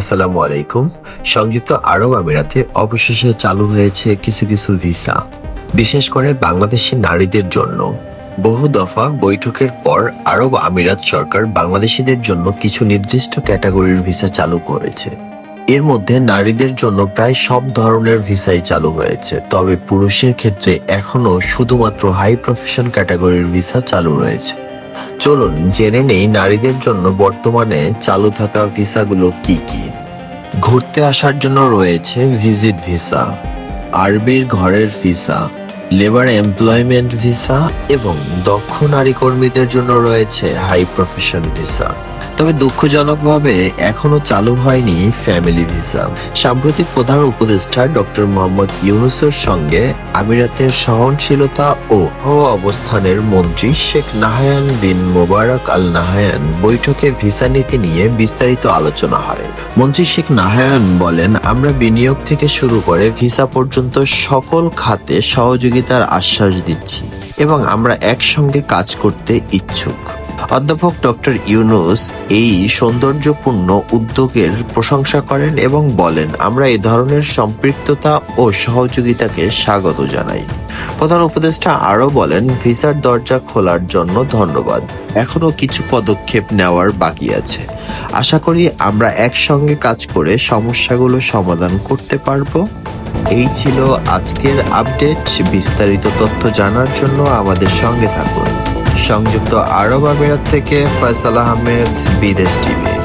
আসসালামু আলাইকুম। সংযুক্ত আরব আমিরাতে অবশেষে চালু হয়েছে কিছু কিছু ভিসা, বিশেষ করে বাংলাদেশি নারীদের জন্য। বহু দফা বৈঠকের পর আরব আমিরাত সরকার বাংলাদেশিদের জন্য কিছু নির্দিষ্ট ক্যাটাগরির ভিসা চালু করেছে। এর মধ্যে নারীদের জন্য প্রায় সব ধরনের ভিসাই চালু হয়েছে, তবে পুরুষের ক্ষেত্রে এখনও শুধুমাত্র হাই প্রফেশন ক্যাটাগরির ভিসা চালু রয়েছে। চলুন জেনে নেই নারীদের জন্য বর্তমানে চালু থাকা ভিসাগুলো কি কি। ঘুরতে আসার জন্য রয়েছে ভিজিট ভিসা আরবির ঘরের ভিসা লেবার এমপ্লয়মেন্ট ভিসা এবং দক্ষ নারী কর্মীদের জন্য রয়েছে হাই প্রফেশন ভিসা তবে দুঃখজনকভাবে এখনও চালু হয়নি ফ্যামিলি ভিসা সাম্প্রতিক প্রধান উপদেষ্টা ডক্টর মোহাম্মদ ইউনুসের সঙ্গে আমিরাতের সহনশীলতা ও অবস্থানের মন্ত্রী শেখ নাহায়ান বিন মোবারক আল নাহায়ান বৈঠকে ভিসা নীতি নিয়ে বিস্তারিত আলোচনা হয়। মন্ত্রী শেখ নাহায়ান বলেন, আমরা বিনিয়োগ থেকে শুরু করে ভিসা পর্যন্ত সকল খাতে সহযোগিতার আশ্বাস দিচ্ছি এবং আমরা একসঙ্গে কাজ করতে ইচ্ছুক। অধ্যাপক ডক্টর ইউনুস এই সৌন্দর্যপূর্ণ উদ্যোগের প্রশংসা করেন এবং বলেন, আমরা এ ধরনের সম্পৃক্ততা ও সহযোগিতাকে স্বাগত জানাই। প্রধান উপদেষ্টা আরও বলেন, ভিসার দরজা খোলার জন্য ধন্যবাদ। এখনও কিছু পদক্ষেপ নেওয়ার বাকি আছে। আশা করি আমরা একসঙ্গে কাজ করে সমস্যাগুলো সমাধান করতে পারব। এই ছিল আজকের আপডেট। বিস্তারিত তথ্য জানার জন্য আমাদের সঙ্গে থাকুন। সংযুক্ত আরব আমিরাত থেকে ফয়সাল আহমেদ বিদেশ টিভি।